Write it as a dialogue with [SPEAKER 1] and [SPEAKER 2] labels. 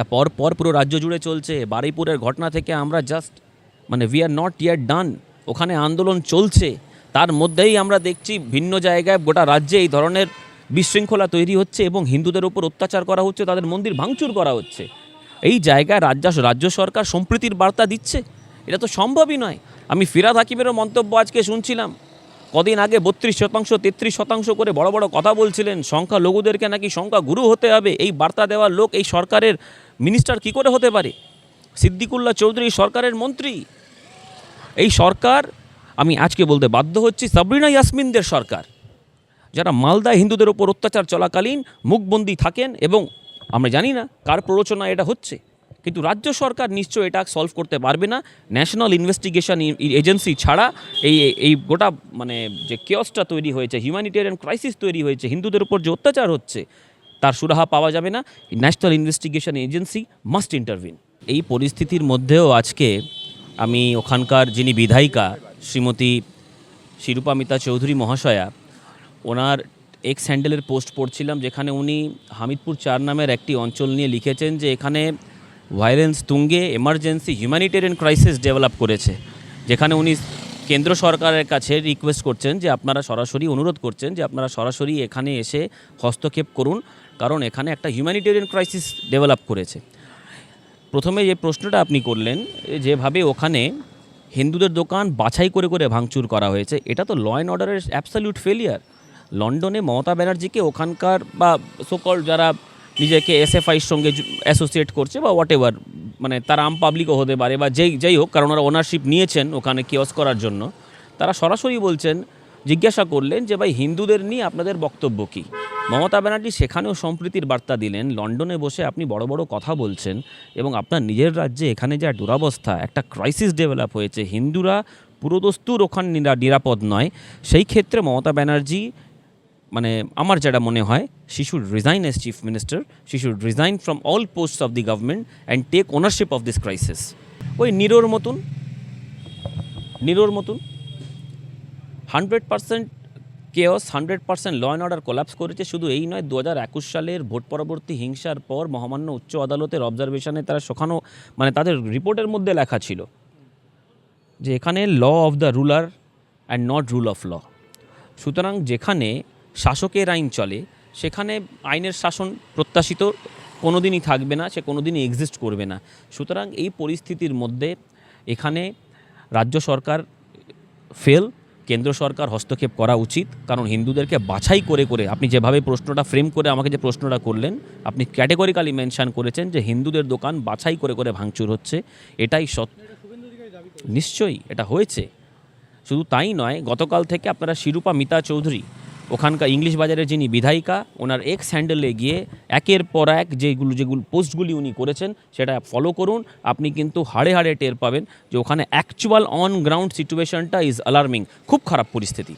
[SPEAKER 1] এটা পর পর পুরো রাজ্য জুড়ে চলছে। বারুইপুরের ঘটনা থেকে আমরা জাস্ট মানে উই আর নট ইয়ার ডান ওখানে আন্দোলন চলছে। তার মধ্যেই আমরা দেখছি ভিন্ন জায়গায় গোটা রাজ্যে এই ধরনের বিশৃঙ্খলা তৈরি হচ্ছে এবং হিন্দুদের উপর অত্যাচার করা হচ্ছে, তাদের মন্দির ভাঙচুর করা হচ্ছে। এই জায়গায় রাজ্য রাজ্য সরকার সম্প্রীতির বার্তা দিচ্ছে। এটা তো সম্ভবই নয়। আমি ফিরাদ হাকিমেরও মন্তব্য আজকে শুনছিলাম। কদিন আগে বত্রিশ শতাংশ, তেত্রিশ শতাংশ করে বড় বড় কথা বলছিলেন। সংখ্যা লঘুদেরকে নাকি সংখ্যা গুরু হতে হবে। এই বার্তা দেওয়ার লোক এই সরকারের মিনিস্টার কি করে হতে পারে? সিদ্দিকুল্লাহ চৌধুরী সরকারের মন্ত্রী। এই সরকার, আমি আজকে বলতে বাধ্য হচ্ছি সাবরিনা ইয়াসমিনদের সরকার। যারা মালদা হিন্দুদের ওপর অত্যাচার চলাকালীন মুখবন্দি থাকেন এবং আমরা জানি না কার প্ররোচনা এটা হচ্ছে। কিন্তু রাজ্য সরকার নিশ্চয় এটা সলভ করতে পারবে না। ন্যাশনাল ইনভেস্টিগেশন এজেন্সি ছাড়া এই এই গোটা মানে যে কেয়সটা তৈরি হয়েছে হিউম্যানিটেরিয়ান ক্রাইসিস তৈরি হয়েছে, হিন্দুদের উপর যে অত্যাচার হচ্ছে, তার সুরাহা পাওয়া যাবে না। National investigation agency must intervene এই পরিস্থিতির মধ্যেও আজকে আমি ওখানকার যিনি বিধায়িকা, শ্রীমতী শিরূপামিতা চৌধুরী মহাশয়া, ওনার এক্স হ্যান্ডেলের পোস্ট পড়ছিলাম, যেখানে উনি হামিদপুর চার নামের একটি অঞ্চল নিয়ে লিখেছেন যে এখানে ভায়োলেন্স তুঙ্গে এমার্জেন্সি হিউম্যানিটেরিয়ান ক্রাইসিস ডেভেলপ করেছে। যেখানে উনি কেন্দ্র সরকারের কাছে রিকোয়েস্ট করছেন যে আপনারা সরাসরি অনুরোধ করছেন যে আপনারা সরাসরি এখানে এসে হস্তক্ষেপ করুন, কারণ এখানে একটা হিউম্যানিটেরিয়ান ক্রাইসিস ডেভেলপ করেছে। প্রথমে যে প্রশ্নটা আপনি করলেন, যেভাবে ওখানে হিন্দুদের দোকান বাছাই করে করে ভাঙচুর করা হয়েছে, এটা তো ল অ্যান্ড অর্ডারের অ্যাবসলিউট ফেলিয়ার লন্ডনে মমতা ব্যানার্জিকে ওখানকার বা সকল যারা নিজেকে এসএফআইর সঙ্গে অ্যাসোসিয়েট করছে বা হোয়াট এভার মানে তারা আম পাবলিকও হতে পারে বা যেই, যাই হোক, কারণ ওরা ওনারশিপ নিয়েছেন ওখানে কিয়স করার জন্য। তারা সরাসরি বলছেন, জিজ্ঞাসা করলেন যে ভাই হিন্দুদের নিয়ে আপনাদের বক্তব্য কী? মমতা ব্যানার্জি সেখানেও সম্প্রীতির বার্তা দিলেন, লন্ডনে বসে আপনি বড় বড় কথা বলছেন এবং আপনার নিজের রাজ্যে এখানে যা দুরাবস্থা, একটা ক্রাইসিস ডেভেলপ হয়েছে, হিন্দুরা পুরোদস্তুর ওখানে নিরা- নিরাপদ নয়। সেই ক্ষেত্রে মমতা ব্যানার্জি মানে আমার যেটা মনে হয় she should resign as chief minister she should resign from all posts of the government and take ownership of this crisis ওই নিরোর মতন নিরোর মতন hundred percent chaos hundred percent law and order collapse করেছে। শুধু এই নয় দু হাজার একুশ সালের ভোট পরবর্তী হিংসার পর মহামান্য উচ্চ আদালতের অবজারভেশনে তারা শোখানো মানে তাদের রিপোর্টের মধ্যে লেখা ছিল যে এখানে law of the ruler and not rule of law সুতরাং যেখানে শাসকের আইন চলে, সেখানে আইনের শাসন প্রত্যাশিত কোনোদিনই থাকবে না, সে কোনোদিনই এক্সিস্ট করবে না। সুতরাং এই পরিস্থিতির মধ্যে এখানে রাজ্য সরকার ফেল কেন্দ্র সরকার হস্তক্ষেপ করা উচিত, কারণ হিন্দুদেরকে বাছাই করে করে, আপনি যেভাবে প্রশ্নটা ফ্রেম করে আমাকে যে প্রশ্নটা করলেন, আপনি ক্যাটেগরিক্যালি মেনশান করেছেন যে হিন্দুদের দোকান বাছাই করে করে ভাঙচুর হচ্ছে, এটাই সত্য নিশ্চয়ই এটা হয়েছে। শুধু তাই নয়, গতকাল থেকে আপনারা শিরূপা মিতা চৌধুরী ওখানকার ইংলিশ বাজারের যিনি বিধায়িকা, ওনার এক্স স্যান্ডেলে গিয়ে একের পর এক যেগুলো যেগুলো পোস্টগুলি উনি করেছেন, সেটা ফলো করুন। আপনি কিন্তু হাড়ে হাড়ে টের পাবেন যে ওখানে অ্যাকচুয়াল অন গ্রাউন্ড সিচুয়েশনটা ইজ অ্যালার্মিং খুব খারাপ পরিস্থিতি।